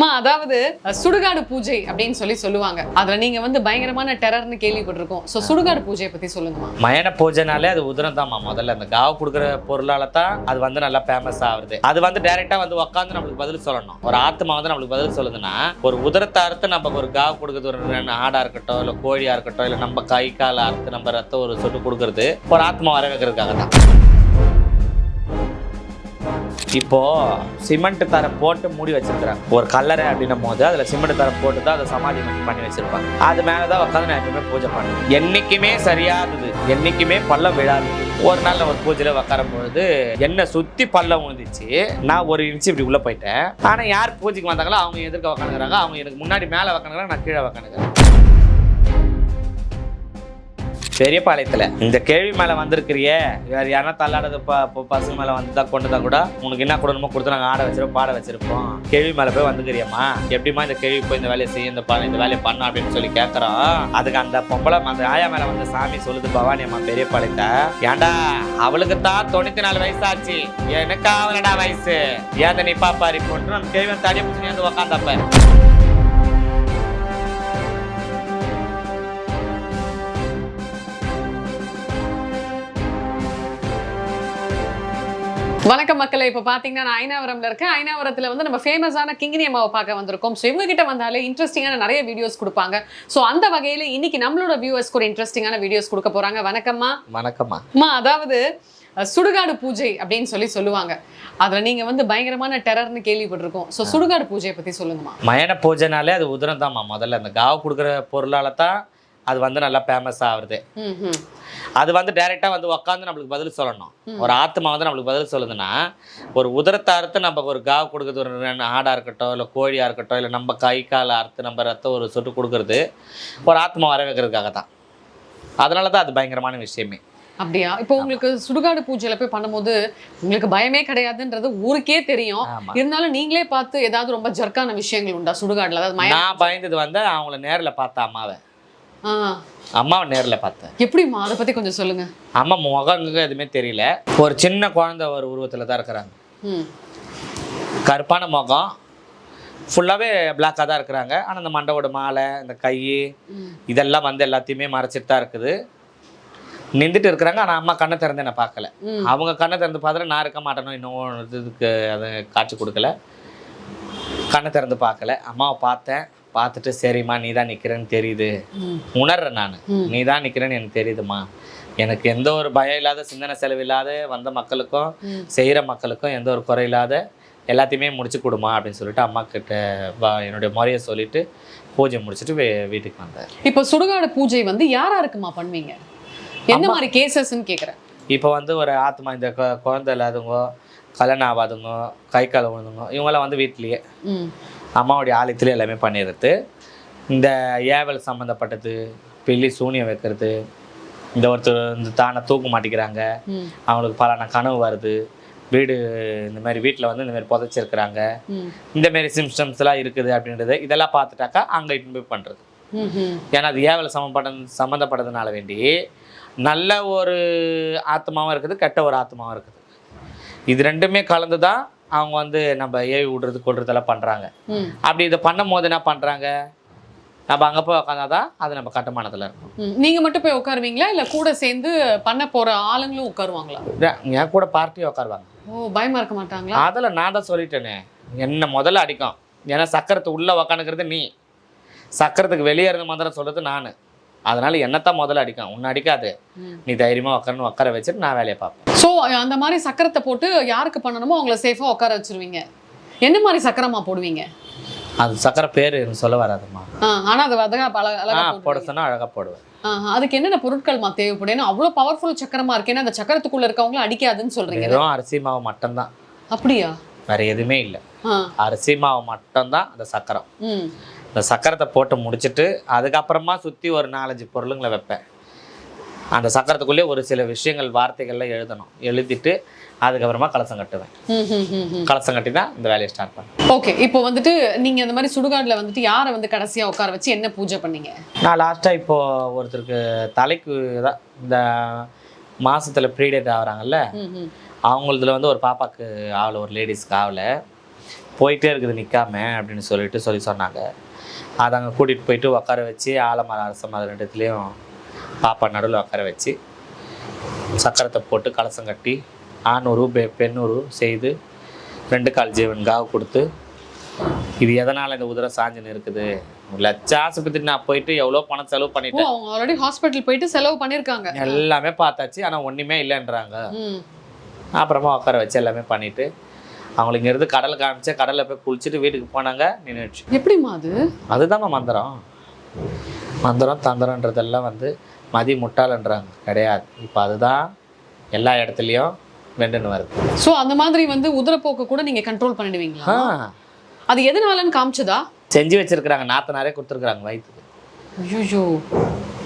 அம்மா அதாவது சுடுகாடு பூஜை அப்படின்னு சொல்லி சொல்லுவாங்க. அதுல நீங்க வந்து பயங்கரமான டெரர்னு கேள்விப்பட்டிருக்கோம். சோ சுடுகாடு பூஜையை பத்தி சொல்லுங்கம்மா. மயன பூஜைனாலே அது உதிரம் தான்மா முதல்ல. அந்த காவு கொடுக்குற பொருளால தான் அது வந்து நல்லா ஃபேமஸ் ஆகுது அது வந்து டைரக்டா வந்து உட்காந்து நம்மளுக்கு பதில் சொல்லணும். ஒரு ஆத்மா வந்து நம்மளுக்கு பதில் சொல்லுதுன்னா ஒரு உதிரத்தை அறுத்து நம்ம ஒரு காவு கொடுக்குறது ஒரு ஆடா இருக்கட்டும் இல்லை கோழியா இருக்கட்டும் இல்லை நம்ம கை கால அறுத்து நம்ம ரத்தம் ஒரு சொட்டு கொடுக்கறது ஒரு ஆத்மா வர வைக்கிறதுக்காக தான் இப்போ சிமெண்ட் தரை போட்டு மூடி வச்சிருக்கிறாங்க. ஒரு கல்லறை அப்படின்னும் போது அதுல சிமெண்ட் தரம் போட்டு தான் அதை சமாதி பண்ணி வச்சிருப்பாங்க. அது மேலதான் உட்காந்து நான் எப்பவுமே பூஜை பண்ணுவேன். என்னைக்குமே சரியாதது. என்னைக்குமே பள்ளம் விழாது. ஒரு நாள் ஒரு பூஜையில உட்காரும் பொழுது என்ன சுத்தி பள்ளம் விழுந்துச்சு நான் ஒரு இன்ச்சு இப்படி உள்ள போயிட்டேன். ஆனா யார் பூஜைக்கு வந்தாங்களோ அவங்க எதிர்க்க உக்காந்துக்கிறாங்க. அவங்க எனக்கு முன்னாடி மேல உக்காந்துக்கிறாங்க நான் கீழே உக்காந்துக்கிறேன். பெரியபாளையத்தில். இந்த கேள்வி மேலே வந்திருக்கிறியே வேறு யாரா தள்ளாடுறது ப மேலே வந்து தான் கொண்டு தான் கூட உனக்கு என்ன கொடுக்கணுமோ கொடுத்து நாங்கள் ஆட வச்சிருப்போம் பாட வச்சிருப்போம். கேள்வி மேலே போய் வந்துக்கிறியம்மா. எப்படிம்மா இந்த கேள்வி போய் இந்த வேலையை செய்ய இந்த பா- இந்த வேலையை பண்ண அப்படின்னு சொல்லி கேட்குறோம் அதுக்கு அந்த பொம்பளை அந்த ஆயா மேலே வந்து சாமி சொல்லுது பவானி அம்மா பெரியபாளையத்த. ஏன்டா அவளுக்கு தான் தொண்ணூத்தி நாலு வயசு ஆச்சு எனக்கு அவளடா வயசு. ஏன் நீ பாப்பாரி? போட்டு நம்ம கேள்வி தடியை பிடிச்சி வந்து உக்காந்தப்ப வணக்கம் மக்களே. இப்ப பாத்தீங்கன்னா நான் ஐநாவரம்ல இருக்கேன். ஐநாவரத்துல வந்து நம்ம ஃபேமஸான கிங்கினி அம்மாவை பார்க்க வந்திருக்கோம். ஸோ இவங்க கிட்ட வந்தாலே இன்ட்ரெஸ்டிங்கான நிறைய வீடியோஸ் கொடுப்பாங்க. ஸோ அந்த வகையில இன்னைக்கு நம்மளோட வியூவர்ஸ்க்கு ஒரு இன்ட்ரெஸ்டிங்கான வீடியோஸ் கொடுக்க போறாங்க. வணக்கம்மா. வணக்கம்மா. அம்மா அதாவது சுடுகாடு பூஜை அப்படின்னு சொல்லி சொல்லுவாங்க. அதுல நீங்க வந்து பயங்கரமான டெரர்னு கேள்விப்பட்டிருக்கோம். ஸோ சுடுகாடு பூஜையை பத்தி சொல்லுங்கம்மா. மயன பூஜைனாலே அது உதிரம் தான்மா முதல்ல அந்த காவு கொடுக்குற பொருளால தான் அது வந்து நல்லா ஃபேமஸ் ம் அது வந்து டைரெக்டா வந்து உட்காந்து நம்மளுக்கு பதில் சொல்லணும். ஒரு ஆத்மா வந்து நம்மளுக்கு பதில் சொல்லுதுன்னா ஒரு உதிரத்தை அறுத்து நம்ம ஒரு காவு கொடுக்குறது ஒரு ரெண்டு ஆடா இருக்கட்டும் இல்லை கோழியா இருக்கட்டும் இல்லை நம்ம கை காலை அறுத்து நம்ம ரத்தம் ஒரு சொட்டு கொடுக்கறது ஒரு ஆத்மா வர வைக்கிறதுக்காக தான். அதனால தான் அது பயங்கரமான விஷயமே. அப்படியா? இப்போ உங்களுக்கு சுடுகாடு பூஜையில போய் பண்ணும்போது உங்களுக்கு பயமே கிடையாதுன்றது ஊருக்கே தெரியும். இருந்தாலும் நீங்களே பார்த்து ஏதாவது ரொம்ப ஜர்க்கான விஷயங்கள் உண்டா சுடுகாடுல? அதாவது நான் பயந்தது வந்து அவங்கள நேர்ல பார்த்தேன் அம்மாவை. அம்மாவை நேர்ல பார்த்தேன். எப்படிம்மா? அதை பத்தி கொஞ்சம் சொல்லுங்க. அம்மா முகங்க எதுவுமே தெரியல. ஒரு சின்ன குழந்தை ஒரு உருவத்துல தான் இருக்கிறாங்க. கருப்பான முகம். ஃபுல்லாகவே பிளாக்காக தான் இருக்கிறாங்க. ஆனால் இந்த மண்டவோட மாலை இந்த கை. இதெல்லாம் வந்து எல்லாத்தையுமே மறைச்சிட்டு தான் இருக்குது. நின்றுட்டு இருக்கிறாங்க. ஆனால் அம்மா கண்ணை திறந்து என்னை பார்க்கல. அவங்க கண்ணை திறந்து பார்த்துட்டு நான் இருக்க மாட்டேனோ இன்னும் இதுக்கு அதை காட்சி கொடுக்கல. கண்ணை திறந்து பார்க்கல. அம்மாவை பார்த்தேன். பார்த்துட்டு சரிம்மா நீ தான் நிற்கிறேன்னு தெரியுது. உணர்றேன் நான். நீ தான் நிற்கிறேன்னு எனக்கு தெரியுதுமா எனக்கு எந்த ஒரு பயம் இல்லாத சிந்தனை செலவு இல்லாத வந்த மக்களுக்கும். செய்கிற மக்களுக்கும் எந்த ஒரு குறை இல்லாத எல்லாத்தையுமே முடிச்சு கொடுமா அப்படின்னு சொல்லிட்டு அம்மா கிட்ட என்னுடைய முறையை சொல்லிட்டு பூஜை முடிச்சுட்டு வீட்டுக்கு வந்தேன் இப்போ சுடுகாடு பூஜை வந்து யாரா இருக்குமா பண்ணுவீங்க? எந்த மாதிரி கேசஸ்ன்னு கேக்குறேன். இப்போ வந்து ஒரு ஆத்மா இந்த குழந்தை இல்லாதவங்க கல்யாணம் ஆகாதவங்க கை கால் விழுந்தவங்க இவங்கெல்லாம் வந்து வீட்லேயே. அம்மாவுடைய ஆலயத்திலே எல்லாமே பண்ணிடுறது. இந்த ஏவல் சம்மந்தப்பட்டது பில்லி சூனியம் வைக்கிறது இந்த ஒருத்தர் இந்த தானே தூக்க மாட்டேங்கிறாங்க அவங்களுக்கு பலான கனவு வருது. வீடு இந்த மாதிரி வீட்டில் வந்து இந்த மாதிரி புதைச்சிருக்கிறாங்க. இந்த மாதிரி சிம்டம்ஸ்லாம் இருக்குது அப்படின்றது இதெல்லாம் பார்த்துட்டாக்கா அங்கே இட்டு போய் பண்ணுறது ஏன்னா அது ஏவல் சம்மப்பட சம்மந்தப்பட்டதுனால வேண்டி நல்ல ஒரு ஆத்மாவும் இருக்குது கெட்ட ஒரு ஆத்மாவும் இருக்குது. இது ரெண்டுமே கலந்து தான் அவங்க வந்து நம்ம ஏவி விடுறது கொள்றதெல்லாம் பண்ணுறாங்க அப்படி இதை பண்ணும் போது என்ன பண்ணுறாங்க நம்ம அங்கே போய் உட்காந்தாதான் அது நம்ம கட்டுமானத்தில் இருக்கும். ம். நீங்க மட்டும் போய் உட்காருவீங்களா இல்ல கூட சேர்ந்து பண்ண போற ஆளுங்களும் உட்காருவாங்களா என் கூட பார்ட்டி உட்காருவாங்க ஓ பயமா இருக்க மாட்டாங்களா? அதில் நான் தான் சொல்லிட்டேனே. என்ன முதல்ல அடிக்கும். ஏன்னா சக்கரத்து உள்ளே உக்காந்துக்கிறது நீ. சக்கரத்துக்கு வெளியே இருந்து மந்திரம் சொல்றது நான். அதனால என்னத்தான் முதல்ல அடிக்கும்? உன்னை அடிக்காது. நீ தைரியமா உட்காரணும் உட்கார வச்சுட்டு நான் வேலையை பார்ப்பேன். சோ அந்த மாதிரி சக்கரத்தை போட்டு யாருக்கு பண்ணணுமோ அவங்கள சேஃபா உட்கார வச்சிருவீங்க. என்ன மாதிரி சக்கரமா போடுவீங்க? அது சக்கரை பேர் சொல்ல வராதுமா. ஆனா அது அழகா அழகா போட. சொன்னா அழகா போடுவேன். அதுக்கு என்னென்ன பொருட்கள்மா தேவைப்படும்? ஏன்னா அவ்வளவு பவர்ஃபுல் சக்கரமா இருக்கு. ஏன்னா அந்த சக்கரத்துக்குள்ள இருக்கவங்களும் அடிக்காதுன்னு சொல்றீங்க. வெறும் அரிசி மாவு மட்டும்தான். அப்படியா? வேற எதுவுமே இல்லை. அரிசி மாவு மட்டும்தான் அந்த சக்கரம். இந்த சக்கரத்தை போட்டு முடிச்சிட்டு அதுக்கப்புறமா சுற்றி ஒரு நாலஞ்சு பொருளுங்களை வைப்பேன். அந்த சக்கரத்துக்குள்ளே ஒரு சில விஷயங்கள் வார்த்தைகள்லாம் எழுதணும். எழுதிட்டு அதுக்கப்புறமா கலசம் கட்டுவேன். கலசம் கட்டி தான் இந்த வேலையை ஸ்டார்ட் பண்ணேன் ஓகே இப்போ வந்துட்டு நீங்க இந்த மாதிரி சுடுகாடுல வந்துட்டு யாரை வந்து கடைசியா உட்கார வச்சு என்ன பூஜை பண்ணீங்க? நான் லாஸ்ட்டாக இப்போ ஒருத்தருக்கு தலைக்கு தான் இந்த மாசத்துல ப்ரீடேட் ஆகுறாங்கல்ல. அவங்களதுல வந்து ஒரு பாப்பாக்கு ஆகல ஒரு லேடிஸ்க்கு ஆகல போயிட்டே இருக்குது நிற்காம அப்படின்னு சொல்லிட்டு சொல்லி சொன்னாங்க. அதை அங்கே கூட்டிகிட்டு போயிட்டு உட்கார வச்சு ஆலமரம் அரச மரம் ரெண்டுத்துலேயும் பாப்பா நடுவில் உட்கார வச்சு சக்கரத்தை போட்டு கலசம் கட்டி ஆணூறு பெ பெண்ணூறு செய்து ரெண்டு கால் ஜீவன் காவு கொடுத்து இது எதனால் இந்த உதிரை சாஞ்சுன்னு இருக்குது லட்ச ஆஸ்பத்திரி நான் போயிட்டு எவ்வளோ பணம் செலவு பண்ணிட்டேன். அவங்க ஆல்ரெடி ஹாஸ்பிட்டல் போயிட்டு செலவு பண்ணிருக்காங்க எல்லாமே பார்த்தாச்சு ஆனால் ஒன்றுமே இல்லைன்றாங்க. அப்புறமா உட்கார வச்சு எல்லாமே பண்ணிட்டு அவங்களுக்கு இங்கேருந்து கடல் காமிச்சு கடலில் போய் குளிச்சுட்டு வீட்டுக்கு போனாங்க நின்றுச்சு எப்படிம்மா அது? அதுதாம்மா மந்திரம். மந்திரம் தந்திரன்றதெல்லாம் வந்து மதி முட்டாளன்றாங்க. கிடையாது. இப்போ அதுதான் எல்லா இடத்துலையும் வெண்டுன்னு வருது. சோ அந்த மாதிரி வந்து உதிரப்போக்க கூட நீங்க கண்ட்ரோல் பண்ணிடுவீங்களா? அது எதனாலன்னு காமிச்சதா? செஞ்சு வச்சிருக்கிறாங்க. நாத்தனாரே கொடுத்துருக்குறாங்க வயிற்றுக்கு ஐயோ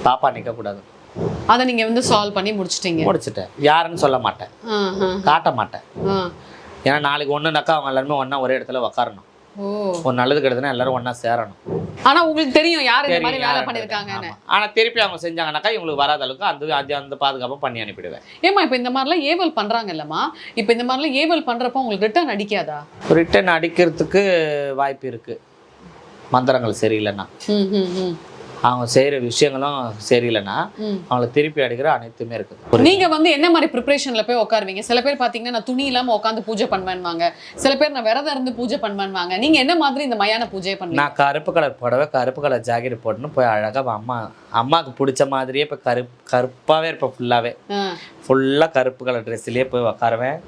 பாப்பா நிற்கக்கூடாது அதை நீங்க வந்து சால்வ் பண்ணி முடிச்சிட்டீங்க. முடிச்சிட்டேன். யாருன்னு சொல்ல மாட்டேன். காட்ட மாட்டேன். ஏன்னா நாளைக்கு ஒன்றுனாக்கா அவங்க எல்லாருமே ஒன்றா ஒரே இடத்துல உக்காரணும். ஒரு நல்லது கெடுதுன்னா எல்லாரும் ஒன்றா சேரணும். ஆனா உங்களுக்கு தெரியும் யார் இந்த மாதிரி வேலை ஆமா. ஆனா திருப்பி அவங்க செஞ்சாங்கனாக்கா இவங்களுக்கு வராத அளவுக்கு அந்த அது அந்த பாதுகாப்பை பண்ணி அனுப்பிடுவேன். ஏமா இப்ப இந்த மாதிரிலாம் ஏவல் பண்றாங்க இல்லம்மா இப்ப இந்த மாதிரிலாம் ஏவல் பண்றப்போ உங்களுக்கு ரிட்டர்ன் அடிக்காதா? ரிட்டன் அடிக்கிறதுக்கு வாய்ப்பு இருக்கு. மந்திரங்கள் சரியில்லைன்னா. அவங்க செய்யற விஷயங்களும் சரியில்லைன்னா. அவங்கள திருப்பி அடிக்கிற அனைத்துமே இருக்குது. நீங்க வந்து என்ன மாதிரி ப்ரிப்பரேஷன்ல போய் உட்காருவீங்க? சில பேர் பாத்தீங்கன்னா நான் துணி இல்லாம உட்காந்து பூஜை பண்ணுவேன்வாங்க. சில பேர் நான் விரதம் இருந்து பூஜை பண்ணுவேன்வாங்க. நீங்க என்ன மாதிரி இந்த மயான பூஜையை பண்ணுவீங்க? நான் கருப்பு கலர் புடவை கருப்பு கலர் ஜாக்கெட் போட்டுன்னு போய் அழகாக அம்மா அம்மாவுக்கு பிடிச்ச மாதிரியே இப்போ கருப்பு கருப்பாகவே இருப்பேன் ஃபுல்லாகவே ஃபுல்லாக கருப்பு கலர் ட்ரெஸ்லேயே போய் உக்காருவேன்.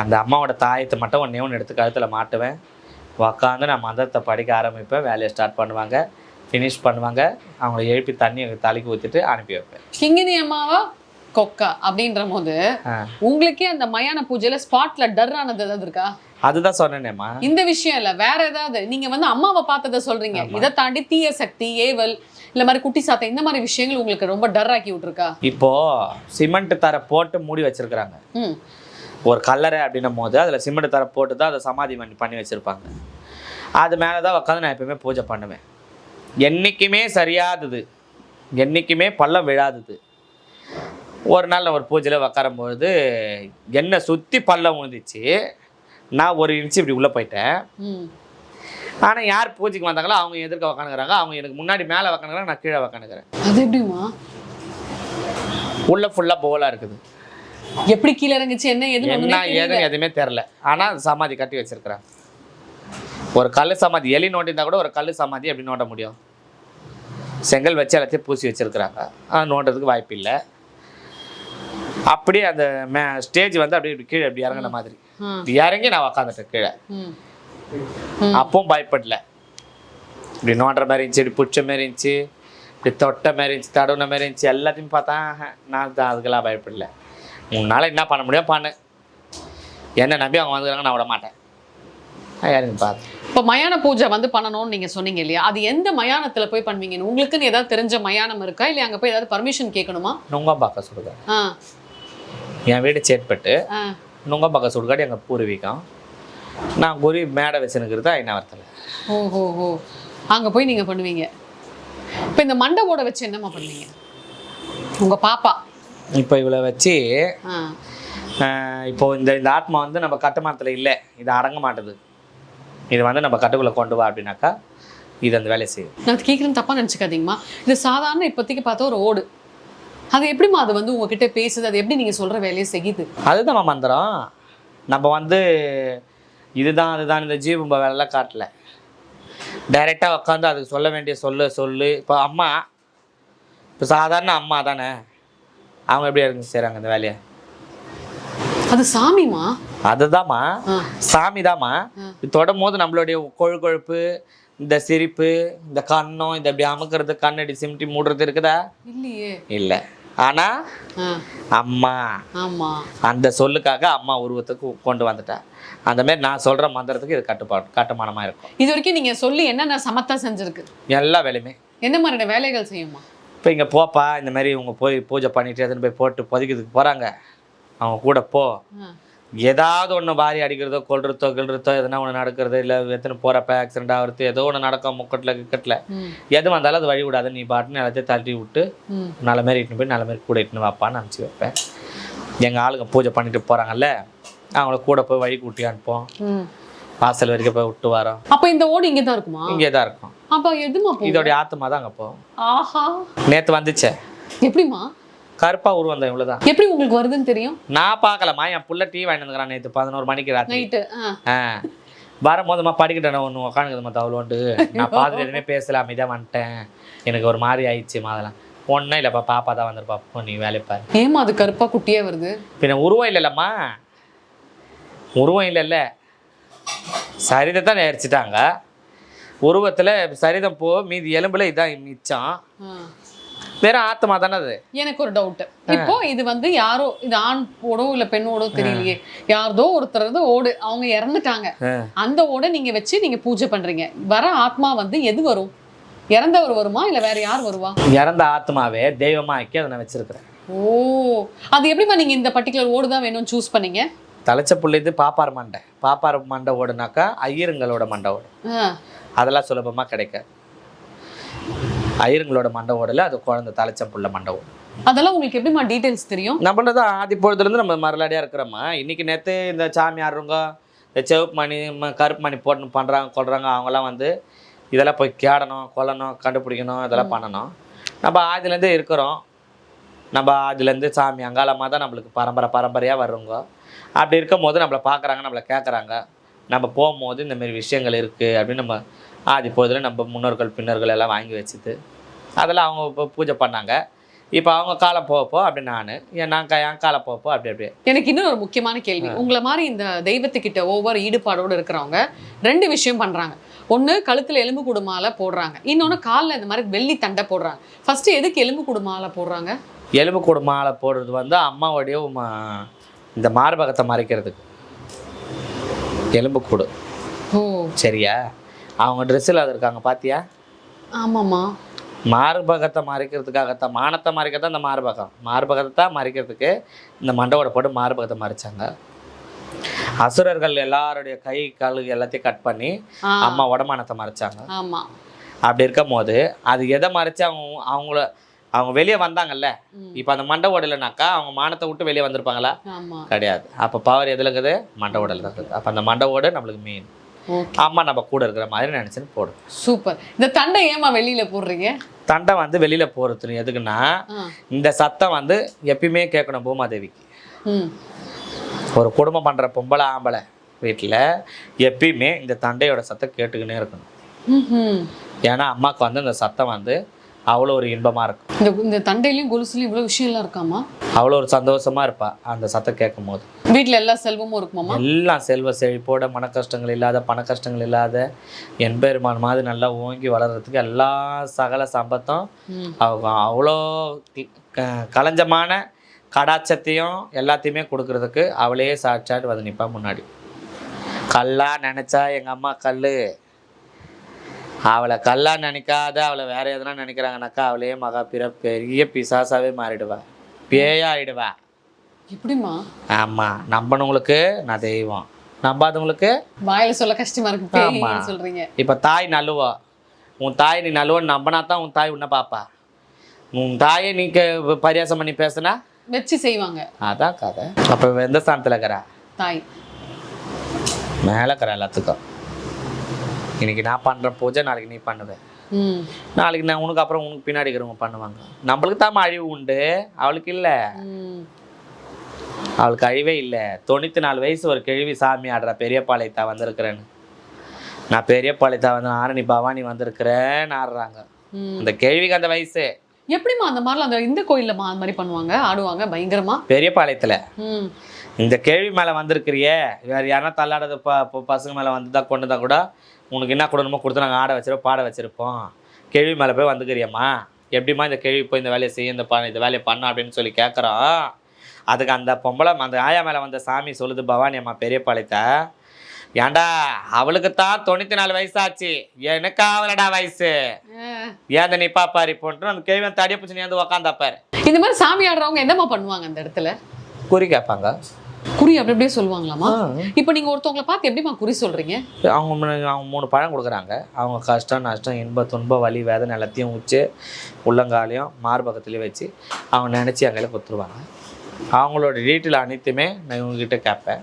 அந்த அம்மாவோட தாயத்தை மட்டும் ஒன்றே ஒன்று எடுத்து கழுத்தில் மாட்டுவேன். உக்காந்து நான் மந்திரத்தை படிக்க ஆரம்பிப்பேன் வேலையை ஸ்டார்ட் பண்ணுவாங்க. ஃபினிஷ் பண்ணுவாங்க. அவங்கள எழுப்பி தண்ணி தலைக்கு ஊற்றிட்டு அனுப்பி வைப்பேன். கிங்கினி அம்மாவா? கொக்கா அப்படின்ற போது. உங்களுக்கே அந்த மயான பூஜையில ஸ்பாட்ல டர் ஆனது ஏதாவது இருக்கா? அதுதான் சொன்னேனேம்மா. இந்த விஷயம் இல்ல வேற ஏதாவது? நீங்க வந்து அம்மாவை பார்த்ததை சொல்றீங்க. இதை தாண்டி தீய சக்தி ஏவல் இல்ல மாதிரி குட்டி சாத்தை இந்த மாதிரி விஷயங்கள் உங்களுக்கு ரொம்ப டர் ஆக்கி விட்டுருக்கா? இப்போ சிமெண்ட் தரை போட்டு மூடி வச்சிருக்கிறாங்க. ஒரு கல்லறை அப்படின்னும் போது அதில் சிமெண்ட் தரை போட்டு தான் அதை சமாதி பண்ணி பண்ணி வச்சுருப்பாங்க. அது மேலே தான் உட்காந்து நான் எப்பயுமே பூஜை பண்ணுவேன். என்றைக்குமே சரியாதது. என்றைக்குமே பள்ளம் விழாதது. ஒரு நாள் நான் ஒரு பூஜையில் உக்காரும்பொழுது என்னை சுற்றி பள்ளம் விழுந்துச்சு நான் ஒரு இன்ச்சு இப்படி உள்ளே போயிட்டேன். ஆனால் யார் பூஜைக்கு வந்தாங்களோ அவங்க எதிர்க்க உக்காந்துக்கிறாங்க. அவங்க எனக்கு முன்னாடி மேலே உக்காந்துக்கிறாங்க நான் கீழே உக்காந்துக்கிறேன். அது எப்படிமா உள்ளே ஃபுல்லாக போலாக இருக்குது. எப்படி கீழே இறங்குச்சு? என்ன எதுன்னு என்ன. ஏதுன்னு எதுவுமே தெரில ஆனால் சமாதி கட்டி வச்சிருக்கிறாங்க ஒரு கல் சமாதி எலி நோண்டியிருந்தா கூட ஒரு கல் சமாதி எப்படி நோண்ட முடியும்? செங்கல் வச்சு எல்லாத்தையும் பூசி வச்சிருக்கிறாங்க. அது நோண்டதுக்கு வாய்ப்பு இல்லை. அப்படியே அந்த மே ஸ்டேஜ் வந்து அப்படியே இப்படி கீழே இப்படி இறங்குன மாதிரி. இறங்கி நான் உக்காந்துட்டேன் கீழே. அப்பவும் பயப்படல. இப்படி நோண்டுற மாதிரி இருந்துச்சு இப்படி பிடிச்ச மாதிரி இருந்துச்சு இப்படி தொட்ட மாதிரி இருந்துச்சு தடவுன மாதிரி இருந்துச்சு எல்லாத்தையும் பார்த்தா நான் தான் அதுக்கெல்லாம் பயப்படல. உன்னால் என்ன பண்ண முடியும் பண்ணு. என்ன நம்பி அவங்க வந்துக்கிறாங்க நான் விட மாட்டேன். யாருங்க பார்த்து இப்ப மயான பூஜை வந்து பண்ணணும்னு நீங்க சொன்னீங்க இல்லையா? அது எந்த மயானத்துல போய் பண்ணுவீங்க உங்களுக்குன்னு ஏதாவது தெரிஞ்ச மயானம் இருக்கா? இல்ல அங்க போய் ஏதாவது பர்மிஷன் கேட்கணுமா? நுங்கம்பாக்கம் சுடுகாடு. ஆ. என் வீடு சேட்பட்டு நுங்கம்பாக்கம் சுடுகாடு எங்கள் பூர்வீகம் நான் குறி மேடை வச்சுனுக்கிறது ஐநாவரத்தில் ஓ ஹோ ஹோ அங்க போய் நீங்க பண்ணுவீங்க. இப்ப இந்த மண்டபோட வச்சு என்னம்மா பண்ணுவீங்க? உங்க பாப்பா. இப்போ இவளை வச்சு இப்போ இந்த இந்த ஆத்மா வந்து நம்ம கட்டுமானத்தில் இல்லை. இது அடங்க மாட்டுது. இது வந்து நம்ம கட்டுக்குள்ளே கொண்டு வா அப்படின்னாக்கா இது அந்த வேலையை செய்யும். நான் கேட்குறேன் தப்பா நினச்சிக்காதீங்கம்மா. இது சாதாரண இப்போதைக்கு பார்த்தா ஒரு ஓடு. அது எப்படிம்மா அது வந்து உங்ககிட்ட பேசுது? அது எப்படி நீங்க சொல்ற வேலையை செய்யுது? அதுதான் மந்திரம். நம்ம வந்து இதுதான் அதுதான் இந்த ஜீவம்ப வேலைலாம் காட்டல. டைரெக்டாக உட்காந்து அதுக்கு சொல்ல வேண்டிய சொல்லு சொல்லு. இப்போ அம்மா இப்போ சாதாரண அம்மா தானே. அவங்க எப்படி இருக்கு செய்கிறாங்க இந்த வேலையை? அது சாமிமா அதுதாம்மா. சாமி தாம்மா தொடும் போது நம்மளுடைய கொழு கொழுப்பு இந்த சிரிப்பு இந்த கண்ணம் இந்த இப்படி அமுக்கிறது கண்ணடி சிமிட்டி மூடுறது இருக்குதா? இல்லையே. இல்லை. ஆனால் ஆ. அம்மா. ஆமா. அந்த சொல்லுக்காக அம்மா உருவத்துக்கு கொண்டு வந்துட்டா. அந்த மாதிரி நான் சொல்கிற மந்திரத்துக்கு இது கட்டுப்பாடு கட்டுமானமாக இருக்கும். இது வரைக்கும் நீங்க சொல்லி என்னென்ன சமத்தா செஞ்சிருக்கு? எல்லா வேலையுமே. என்ன மாதிரியான வேலைகள் செய்யுமா? இப்போ இங்கே போப்பா இந்த மாதிரி இவங்க போய் பூஜை பண்ணிட்டு எதுன்னு போய் போட்டு புதைக்கிறதுக்கு போகிறாங்க அவங்க கூட போ. ஏதாவது ஒன்று வாரி அடிக்கிறதோ கொல்றதோ கிள்றதோ எதனா ஒன்று நடக்கிறது இல்லை எத்தனை போகிறப்ப ஆக்சிடென்ட் ஆகிறது ஏதோ ஒன்று நடக்கும் முக்கட்டில் கிக்கட்டில். எது வந்தாலும் அது வழி விடாது. நீ பாட்டுன்னு எல்லாத்தையும் தள்ளி விட்டு நல்ல மாதிரி இட்டுன்னு போய் நல்ல மாதிரி கூட இட்டுன்னு வாப்பான்னு அனுப்பிச்சி வைப்பேன். எங்கள் ஆளுங்க பூஜை பண்ணிட்டு போகிறாங்கல்ல அவங்கள கூட போய் வழி கூட்டி அனுப்போம் வாசல் வரைக்கும் போய் விட்டு வரோம். அப்ப இந்த ஓடு இங்க தான் இருக்குமா? இங்கே தான் இருக்கும். அப்ப எதுமா இதோடைய ஆத்மா தான் அங்கே போகும். ஆஹா. நேற்று வந்துச்சே. எப்படிமா கருப்பா உருவம் தான் இவ்வளோதான் எப்படி உங்களுக்கு வருதுன்னு தெரியும்? நான் பார்க்கலம்மா. என் புள்ள டீ வாங்கிட்டு வந்துக்கிறான் நேற்று பதினோரு மணிக்கு ராத்திரி. நைட்டு வரும்போதுமா படிக்கிட்டேன் ஒன்று உட்காந்துக்குதுமா தவளோண்டு. நான் பார்த்துட்டு எதுவுமே பேசல அமைதியாக வந்துட்டேன். எனக்கு ஒரு மாதிரி ஆயிடுச்சுமா அதெல்லாம். ஒன்றும் இல்லைப்பா பாப்பா தான் வந்திருப்பா. நீ வேலையை பாரு. ஏமா அது கருப்பா குட்டியே வருது? பின்ன உருவம் இல்லைல்லம்மா. உருவம் இல்லைல்ல. சரிதை தான் எரிச்சிட்டாங்க. உருவத்தில் சரிதம் போ மீதி எலும்புல இதான் மிச்சம். வெறும் ஆத்மா தானே அது? எனக்கு ஒரு டவுட் இப்போ இது வந்து யாரோ இது ஆண் ஓடோ இல்ல பெண்ணோடோ தெரியலையே. யாரதோ ஒருத்தரது ஓடு அவங்க இறந்துட்டாங்க. அந்த ஓடை நீங்க வச்சு நீங்க பூஜை பண்றீங்க. வர ஆத்மா வந்து எது வரும்? இறந்தவர் வருமா? இல்ல வேற யார் வருவா? இறந்த ஆத்மாவே தெய்வமா ஆக்கி அதை நான் வச்சிருக்கிறேன். ஓ. அது எப்படிமா நீங்க இந்த பர்டிகுலர் ஓடு தான் வேணும்னு சூஸ் பண்ணீங்க? தலைச்ச புள்ளிது பாப்பார் மண்டை. பாப்பார் மண்டை ஓடுனாக்கா ஐயருங்களோட மண்டை ஓடு. அதெல்லாம் சுலபமாக கிடைக்காது. ஐயருங்களோட மண்டை ஓடல அது குழந்தை தலைச்ச புள்ள மண்டை ஓடு அதெல்லாம் உங்களுக்கு எப்படிமா டீடைல்ஸ் தெரியும்? நம்மள தான் ஆதி பொழுதுலேருந்து நம்ம மரலாடியாக இருக்கிறோம்மா இன்னைக்கு நேற்று இந்த சாமியாருங்க இந்த செவப்பு மணி கருப்பு மணி போட்டு பண்ணுறாங்க கொள்றாங்க அவங்கெல்லாம் வந்து இதெல்லாம் போய் கேடணும் கொல்லணும் கண்டுபிடிக்கணும் இதெல்லாம் பண்ணணும். நம்ம ஆதிலேருந்தே இருக்கிறோம். நம்ம ஆதிலேருந்து சாமி அங்காளமாக தான் நம்மளுக்கு பரம்பரை பரம்பரையாக வருங்க அப்படி இருக்கும் போது நம்மளை பார்க்குறாங்க நம்மளை கேட்குறாங்க நம்ம போகும்போது இந்த மாதிரி விஷயங்கள் இருக்குது அப்படின்னு நம்ம ஆதி பொழுதுல நம்ம முன்னோர்கள் பின்னர்கள் எல்லாம் வாங்கி வச்சுது அதெல்லாம் அவங்க இப்போ பூஜை பண்ணாங்க. இப்போ அவங்க காலம் போகப்போ அப்படி நான் நான் என் காலம் போகப்போ அப்படி அப்படியே எனக்கு இன்னும் ஒரு முக்கியமான கேள்வி. உங்களை மாதிரி இந்த தெய்வத்துக்கிட்ட ஒவ்வொரு ஈடுபாடோடு இருக்கிறவங்க ரெண்டு விஷயம் பண்றாங்க. ஒண்ணு கழுத்துல எலும்பு கூடு மாலை போடுறாங்க. இன்னொன்னு கால்ல இந்த மாதிரி வெள்ளி தண்டை போடுறாங்க. ஃபர்ஸ்ட் எதுக்கு எலும்பு கூடு மாலை போடுறாங்க? எலும்பு கூடு மாலை போடுறது வந்து அம்மாவுடைய இந்த மார்பகத்தை மறைக்கிறதுக்கு. எலும்பு கூடு. ஓ. சரியா? அவங்க ட்ரெஸ்ஸில் அது இருக்காங்க பாத்தியா? ஆமாம்மா. மார்பகத்தை மறைக்கிறதுக்காகத்தான் மானத்தை மறைக்கத்தான் இந்த மார்பகம். மார்பகத்தை தான் மறைக்கிறதுக்கு இந்த மண்டவோட போட்டு மார்பகத்தை மறைச்சாங்க. அசுரர்கள் எல்லாருடைய கை கால் எல்லாத்தையும் கட் பண்ணி அம்மா உடமானத்தை மறைச்சாங்க. ஆமா. அப்படி இருக்கும் போது அது எதை மறைச்சு? அவங்க அவங்கள அவங்க வெளியே வந்தாங்கல்ல? இப்போ அந்த மண்டை ஓடலைனாக்கா அவங்க மானத்தை விட்டு வெளியே வந்திருப்பாங்களா? ஆமா. கிடையாது. அப்போ பவர் எதில் இருக்குது? மண்டை ஓடல தான் இருக்குது. அப்போ அந்த மண்டை ஓடு நம்மளுக்கு மெயின் அம்மா நம்ம கூட இருக்கிற மாதிரி நினச்சின்னு போடும் சூப்பர். இந்த தண்டை ஏமா வெளியில போடுறீங்க? தண்டை வந்து வெளியில் போகிறது எதுக்குன்னா இந்த சத்தம் வந்து எப்பயுமே கேட்கணும் பூமாதேவிக்கு ஒரு குடும்பம் பண்ணுற பொம்பளை ஆம்பளை வீட்டில் எப்பயுமே இந்த தண்டையோட சத்தம் கேட்டுக்கினே இருக்கணும். ஏன்னா அம்மாவுக்கு வந்து இந்த சத்தம் வந்து அவ்வளோ ஒரு இன்பமாக இருக்கும் இந்த இந்த தண்டையிலயும் கொலுசுலயும் இவ்வளவு விஷயம்லாம் இருக்காமா அவ்வளோ ஒரு சந்தோஷமாக இருப்பா அந்த சத்தம் கேட்கும் போது வீட்ல எல்லா செல்வமும் இருக்குமாமா எல்லாம் செல்வ செழிப்போட மன கஷ்டங்கள் இல்லாத பண கஷ்டங்கள் இல்லாத என்பெருமான் மாதிரி நல்லா ஓங்கி வளர்கிறதுக்கு எல்லா சகல சம்பத்தும் அவங்க அவ்வளோ கலஞ்சமான கடாச்சத்தையும் எல்லாத்தையுமே கொடுக்கறதுக்கு அவளே சாட்சாட் வந்து நிற்பா முன்னாடி. கல்லா நினச்சா எங்கள் அம்மா கல் அவளை கல்லா நினைக்காத அவளை வேற எதனா நினைக்கிறாங்கனாக்கா அவளே மகா பிற பெரிய பிசாசாவே மாறிடுவா. பேயாயிடுவா எப்படிமா ஆமாம் நம்பினவங்களுக்கு நான் தெய்வம். நம்பாதவங்களுக்கு வாயில சொல்ல கஷ்டமா இருக்கு ஆமா. சொல்றீங்க. இப்போ தாய் நல்லவா உன் தாய் நீ நல்லவன்னு நம்பினா தான் உன் தாய் உன்னை பாப்பா. உன் தாயை நீ பரியாசம் பண்ணி பேசுனா? வச்சு செய்வாங்க. அதான் கதை. அப்போ எந்த ஸ்தானத்தில் இருக்கிறா? தாய். மேலே இருக்கிற எல்லாத்துக்கும். இன்னைக்கு நான் பண்ணுற பூஜை நாளைக்கு நீ பண்ணுவேன் நாளைக்கு நான் உனக்கு அப்புறம் உனக்கு பின்னாடி இருக்கிறவங்க பண்ணுவாங்க. நம்மளுக்கு தான் அழிவு உண்டு. அவளுக்கு இல்லை. அவளுக்கு அழிவே இல்லை. தொண்ணூற்றி நாலு வயசு ஒரு கிழவி சாமி ஆடுற பெரியபாளையத்தா வந்திருக்கிறேன்னு. நான் பெரியபாளையத்தா வந்து ஆரணி பவானி வந்திருக்கிறேன்னு ஆடுறாங்க. அந்த கேள்விக்கு அந்த வயசு. எப்படிம்மா அந்த மாதிரிலாம் அந்த இந்த கோயில்லம்மா அந்த மாதிரி பண்ணுவாங்க? ஆடுவாங்க பயங்கரமா? பெரியபாளையத்தில் இந்த கேள்வி மேலே வந்திருக்கிறியே. வேறு ப ப- பசங்க மேலே வந்து தான் கொண்டு தான் கூட? உனக்கு என்ன கொடுக்கணுமோ கொடுத்து நாங்கள் ஆட வச்சிருப்போம் பாட வச்சிருப்போம். கேள்வி மேலே போய் வந்துக்கிறியம்மா. எப்படிம்மா இந்த கேள்வி போய் இந்த வேலையை செய்ய இந்த ப இந்த வேலையை பண்ண அப்படின்னு சொல்லி கேட்குறோம் அதுக்கு அந்த பொம்பளை அந்த ஆயா மேலே வந்த சாமி சொல்லுது பவானி அம்மா பெரியபாளையத்தை ஏன்டா அவளுக்கு தான் தொண்ணூற்றி நாலு வயசாச்சு. எனக்கு ஆகலடா வயசு. ஏன் நீ பாப்பாரு போட்டு அந்த கேள்வி தடிய பிடிச்சி நீ வந்து உக்காந்தாப்பாரு இந்த மாதிரி சாமி ஆடுறவங்க என்னம்மா பண்ணுவாங்க அந்த இடத்துல? குறி கேட்பாங்க. குறி அப்படி அப்படியே சொல்லுவாங்களாமா இப்போ நீங்க ஒருத்தவங்கள பார்த்து எப்படிம்மா குறி சொல்றீங்க? அவங்க அவங்க மூணு பழம் கொடுக்குறாங்க. அவங்க கஷ்டம் நஷ்டம் இன்ப துன்ப வலி வேதனை எல்லாத்தையும் வச்சு உள்ளங்காலையும் மார்பகத்துலேயும் வச்சு அவங்க நினச்சி அங்கே கொடுத்துருவாங்க. அவங்களோட டீட்டெயில் அனைத்துமே நான் இவங்ககிட்ட கேட்பேன்.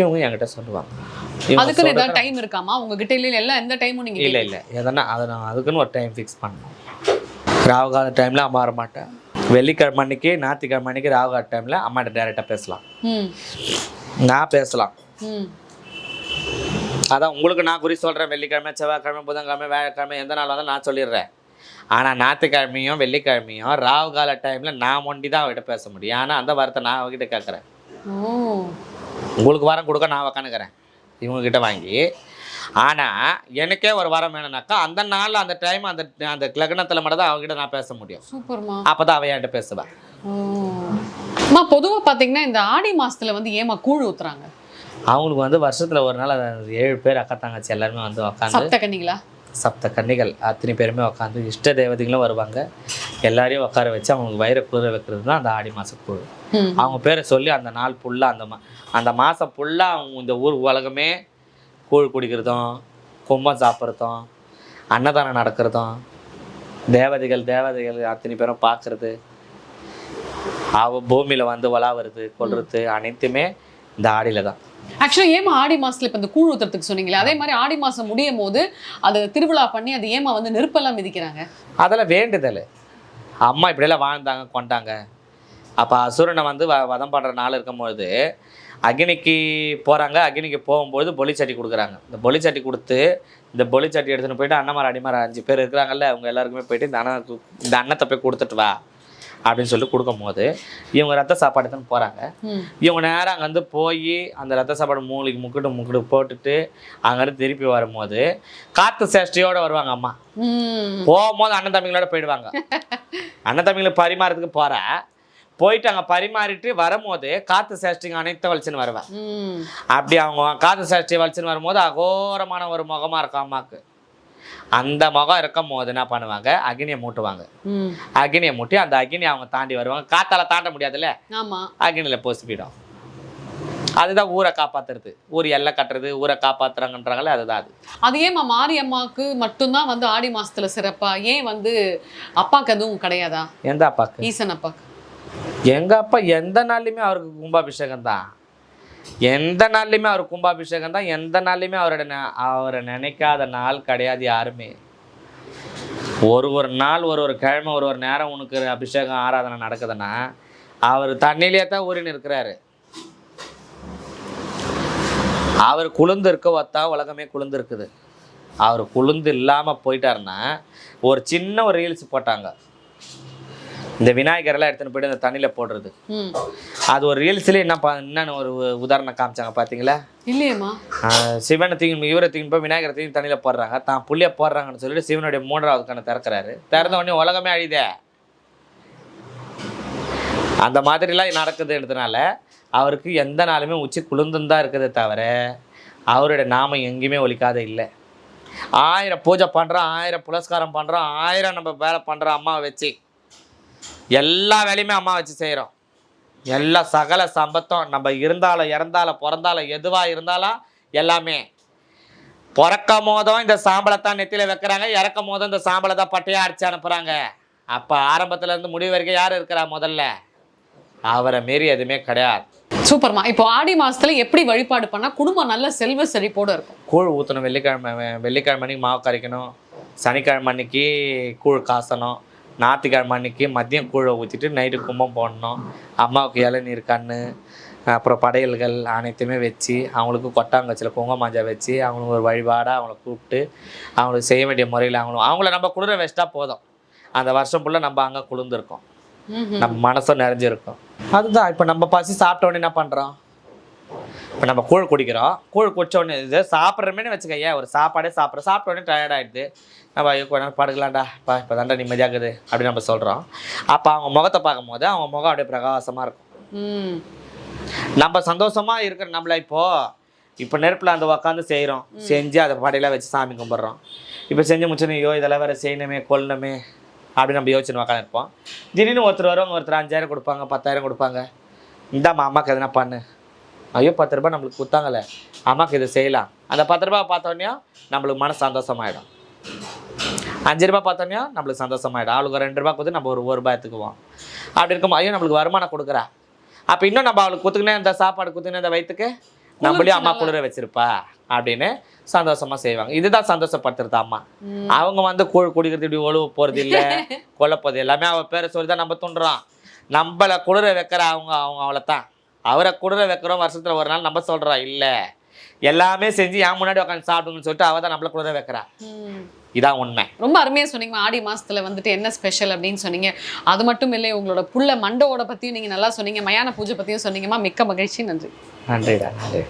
இவங்க என்கிட்ட சொல்லுவாங்க. அதுக்குன்னு ஏதாவது டைம் இருக்காமா உங்ககிட்ட இல்ல எல்லாம் எந்த டைமும் நீங்க இல்லை இல்லை. எதனா அதை நான் அதுக்குன்னு ஒரு டைம் ஃபிக்ஸ் பண்ணணும். ராகு கால டைமில் வர மாட்டேன். வெள்ளிக்கிழமை அன்னைக்கு ஞாயிற்றுக்கிழமை அன்னைக்கு ராகு கால டைமில் அம்மாட்ட டேரெக்டாக பேசலாம். நான் பேசலாம். அதான் உங்களுக்கு நான் குறி சொல்கிறேன் வெள்ளிக்கிழமை செவ்வாய்க்கிழமை புதன்கிழமை வியாழக்கிழமை எந்த நாள் வந்தாலும் நான் சொல்லிடுறேன். ஆனால் ஞாயிற்றுக்கிழமையும் வெள்ளிக்கிழமையும் ராகு கால டைமில் நான் ஒண்டி தான் அவகிட்ட பேச முடியும். ஆனால் அந்த வாரத்தை நான் அவகிட்ட கேட்குறேன். உங்களுக்கு வாரம் கொடுக்க நான் உக்காந்துக்கிறேன். இவங்ககிட்ட வாங்கி ஆனால் எனக்கே ஒரு வாரம் வேணும்னாக்கா அந்த நாள் அந்த டைம் அந்த அந்த லக்னத்தில் மட்டும் தான் அவங்ககிட்ட நான் பேச முடியும். சூப்பர்மா. அப்போ தான் அவன் என்கிட்ட பேசுவேன் அம்மா பொதுவா பாத்தீங்கன்னா இந்த ஆடி மாசத்துல வந்து ஏமா கூழ் ஊத்துறாங்க? அவங்களுக்கு வந்து வருஷத்தில் ஒரு நாள் ஏழு பேர் அக்கா தங்கச்சி எல்லாருமே வந்து உக்காந்து சப்த கன்னிங்களா சப்த கன்னிகள் அத்தனை பேருமே உட்காந்து இஷ்ட தேவதைகளும் வருவாங்க. எல்லாரையும் உட்கார வச்சு அவங்களுக்கு வயிறை குளிர வைக்கிறது தான் அந்த ஆடி மாத கூழ். அவங்க பேரை சொல்லி அந்த நாள் ஃபுல்லாக அந்த மா அந்த மாதம் ஃபுல்லாக அவங்க இந்த ஊர் உலகமே கூழ் குடிக்கிறதும் கும்பம் சாப்பிட்றதும் அன்னதானம் நடக்கிறதும் தேவதைகள் தேவதைகள் அத்தனை பேரும் பார்க்குறது அவ பூமியில் வந்து வளாவுறது கொள்றது அனைத்துமே இந்த ஆடியில் தான். ஆக்சுவலா ஏமா ஆடி மாசத்துல இப்ப இந்த கூழ் ஊத்துறதுக்கு சொன்னீங்களே அதே மாதிரி ஆடி மாசம் முடியும் போது அது திருவிழா பண்ணி அது ஏமா வந்து நெருப்பெல்லாம் மிதிக்கிறாங்க? அதெல்லாம் வேண்டுதல். அம்மா இப்படியெல்லாம் வாழ்ந்தாங்க கொண்டாங்க. அப்போ அசுரனை வந்து வ வதம் பண்ணுற நாள் இருக்கும்பொழுது அக்னிக்கு போகிறாங்க அக்னிக்கு போகும்போது பொலிச்சட்டி கொடுக்குறாங்க. இந்த பொலிச்சட்டி கொடுத்து இந்த பொலிச்சட்டி எடுத்துன்னு போயிட்டு அண்ணமார் அடிமார் அஞ்சு பேர் இருக்கிறாங்கல்ல அவங்க எல்லாருக்குமே போயிட்டு இந்த அண்ணன் இந்த அன்னத்தை போய் கொடுத்துட்டு வா அப்படின்னு சொல்லி கொடுக்கும்போது இவங்க ரத்த சாப்பாடு எடுத்துன்னு போகிறாங்க இவங்க நேரம் அங்கேருந்து போய் அந்த ரத்த சாப்பாடு மூளைக்கு முக்கிட்டு முக்கிட்டு போட்டுட்டு அங்கேருந்து திருப்பி வரும்போது காத்து சேஷ்டியோடு வருவாங்க அம்மா. போகும்போது அண்ணன் தம்பிங்களோட போயிடுவாங்க. அண்ணன் தம்பிங்களுக்கு பரிமாறதுக்கு போற. போயிட்டு அங்கே பரிமாறிட்டு வரும்போது காத்து சேஷ்டிங்க அனைத்து வலிச்சுன்னு வருவேன். அப்படி அவங்க காத்து சேஷ்டி வலிச்சுன்னு வரும்போது அகோரமான ஒரு முகமாக இருக்கும் அம்மாவுக்கு அந்த முகம் இருக்கும் போது என்ன பண்ணுவாங்க? அக்னியை மூட்டுவாங்க. அக்னியை மூட்டி அந்த அக்னியை அவங்க தாண்டி வருவாங்க. காத்தால தாண்ட முடியாதுல்ல? அக்னியில் போசிப்பிடும் அதுதான் ஊரை காப்பாத்துறது. ஊர் எல்லை கட்டுறது ஊரை காப்பாத்துறாங்கன்றாங்களே அதுதான் அது. அது ஏமா மாரியம்மாக்கு மட்டும்தான் வந்து ஆடி மாசத்துல சிறப்பா? ஏன் வந்து அப்பாக்கு எதுவும் கிடையாதா? எந்த அப்பாக்கு? ஈசன் அப்பாக்கு. எங்கள் அப்பா எந்த நாள்லையுமே அவருக்கு கும்பாபிஷேகம் தான். எந்த நாள்லையுமே அவர் கும்பாபிஷேகம் தான். எந்த நாள்லையுமே அவரோட ந- அவரை நினைக்காத நாள் கிடையாது யாருமே. ஒரு ஒரு நாள் ஒரு ஒரு கிழமை ஒரு ஒரு நேரம் உனக்கு அபிஷேகம் ஆராதனை நடக்குதுன்னா அவர் தண்ணியிலே தான் ஊறின்னு இருக்கிறாரு அவர் குளிர்ந்து இருக்க ஒத்தா உலகமே குளிர்ந்து இருக்குது. அவர் குளிர்ந்து இல்லாமல் போயிட்டாருன்னா ஒரு சின்ன ஒரு ரீல்ஸ் போட்டாங்க. இந்த விநாயகரெல்லாம் எடுத்துன்னு போயிட்டு அந்த தண்ணியில் போடுறது. அது ஒரு ரீல்ஸ்லேயே என்ன பா என்னன்னு ஒரு உதாரணம் காமிச்சாங்க பார்த்தீங்களா இல்லையேம்மா. சிவனை தூக்கி இவரை தூக்கி போய் விநாயகரை தூக்கி தண்ணியில் போடுறாங்க. தான் புள்ளிய போடுறாங்கன்னு சொல்லிட்டு சிவனுடைய மூன்றாவது கண்ணை திறக்கிறாரு. திறந்த உடனே உலகமே அழிதே அந்த மாதிரிலாம் நடக்குதுன்றதுனால அவருக்கு எந்த நாளுமே உச்சி குளிர்ந்துன்னு தான் இருக்குதே தவிர அவருடைய நாமம் எங்கேயுமே ஒலிக்காத இல்லை. ஆயிரம் பூஜை பண்ணுறோம் ஆயிரம் புலஸ்காரம் பண்ணுறோம் ஆயிரம் நம்ம வேலை பண்ணுறோம் அம்மாவை வச்சு. எல்லா வேலையுமே அம்மா வச்சு செய்கிறோம் எல்லா சகல சம்பத்தும் நம்ம இருந்தாலும் இறந்தாலும் பிறந்தாலும் எதுவாக இருந்தாலும் எல்லாமே. பிறக்கும் போதும் இந்த சாம்பலை தான் நெத்தியில் வைக்கிறாங்க. இறக்கும் போதும் இந்த சாம்பலை தான் பட்டையாக அடிச்சு அனுப்புகிறாங்க அப்போ ஆரம்பத்துல இருந்து முடிவு வரைக்கும் யார் இருக்கிறா முதல்ல? அவரை மீறி எதுவுமே கிடையாது. சூப்பர்மா. இப்போ ஆடி மாசத்துல எப்படி வழிபாடு பண்ணா குடும்பம் நல்ல செல்வ செழிப்போட இருக்கும்? கூழ் ஊற்றணும் வெள்ளிக்கிழமை வெள்ளிக்கிழமை அன்னைக்கு மாவு கரைக்கணும். சனிக்கிழமை அன்னைக்கு கூழ் காசணும். ஞாயிற்றுக்கிழமை அன்னைக்கு மதியம் கூழை ஊற்றிட்டு நைட்டு கும்பம் போடணும். அம்மாவுக்கு இளநீர் கண்ணு அப்புறம் படையல்கள் அனைத்துமே வச்சு அவங்களுக்கு கொட்டாங்கச்சில் குங்குமஞ்சா வச்சு அவங்களுக்கு ஒரு வழிபாடாக அவங்கள கூப்பிட்டு அவங்களுக்கு செய்ய வேண்டிய முறையில் அவங்களும் அவங்கள நம்ம குளிர வச்சிட்டா போதும். அந்த வருஷம் ஃபுல்லாக நம்ம அங்கே குளிர்ந்துருக்கோம். நம்ம மனசும் நிறைஞ்சிருக்கும். அதுதான் இப்போ நம்ம பசி சாப்பிட்ட உடனே என்ன பண்ணுறோம் இப்போ நம்ம கூழ் குடிக்கிறோம். கூழ் குடிச்ச உடனே இது சாப்பிட்றமேனு வச்சுக்கய்யா ஒரு சாப்பாடே சாப்பிட்ற சாப்பிட்ட உடனே ஆயிடுது. நம்ம ஐயோ கொஞ்ச நேரம் படுக்கலாம்டா. பா இப்போ தாண்டா நிம்மதியாகுது அப்படின்னு நம்ம சொல்கிறோம் அப்போ அவங்க முகத்தை பார்க்கும்போது அவங்க முகம் அப்படியே பிரகாசமாக இருக்கும். நம்ம சந்தோஷமாக இருக்கிற நம்மள இப்போ இப்போ நெருப்பில் அந்த உக்காந்து செய்கிறோம் செஞ்சு அதை படையில வச்சு சாமி கும்பிட்றோம். இப்போ செஞ்சு முடிச்சோன்னே ஐயோ இதெல்லாம் வேறு செய்யணுமே கொல்லணுமே அப்படின்னு நம்ம யோசனை உட்காந்துருப்போம் திடீர்னு ஒருத்தர் வருவாங்க ஒருத்தர் அஞ்சாயிரம் கொடுப்பாங்க பத்தாயிரம் கொடுப்பாங்க. இந்தாம்மா அம்மாக்கு எதனா பண்ணு. ஐயோ பத்து ரூபாய் நம்மளுக்கு கொடுத்தாங்களே. அம்மாக்கு இதை செய்யலாம். அந்த பத்து ரூபாய் பார்த்தோன்னே நம்மளுக்கு மனசு சந்தோஷமாயிடும். அஞ்சு ரூபாய் பார்த்தோன்னே நம்மளுக்கு சந்தோஷமாயிடும். ஆளுக்கு ரெண்டு ரூபாய் கொடுத்து நம்ம ஒரு ஒரு ரூபாய் எடுத்துக்குவோம். அப்படி இருக்கும் ஐயோ நம்மளுக்கு வருமானம் கொடுக்குறா. அப்போ இன்னும் நம்ம அவளுக்கு குத்துக்கினே இந்த சாப்பாடு குத்துக்கினே இந்த வயிற்றுக்கு நம்மளையும் அம்மா குளிர வச்சிருப்பா அப்படின்னு சந்தோஷமா செய்வாங்க. இதுதான் சந்தோஷப்படுத்துறது அம்மா. அவங்க வந்து கூழ் குடிக்கிறது இப்படி ஒழுவ போறது இல்ல கொல்ல போறது. எல்லாமே அவ பேரை சொல்லி தான் நம்ம தூண்டுறோம். நம்மளை குளிர வைக்கிற அவங்க அவங்க அவ்வளோதான் அவரை குளிர வைக்கிறோம் வருஷத்துல ஒரு நாள் நம்ம சொல்றோம் இல்ல எல்லாமே செஞ்சு என் முன்னாடி உட்காந்து சாப்பிடுங்கன்னு சொல்லிட்டு அவ தான் நம்மள குளிர வைக்கிறா. இதான் உண்மை. ரொம்ப அருமையா சொன்னீங்க. ஆடி மாசத்துல வந்துட்டு என்ன ஸ்பெஷல் அப்படின்னு சொன்னீங்க. அது மட்டும் இல்லை உங்களோட புள்ள மண்டோட பத்தியும் நீங்க நல்லா சொன்னீங்க. மயான பூஜை பத்தியும் சொன்னீங்கம்மா. மிக்க மகிழ்ச்சி. நன்றி. நன்றிடா நன்றி.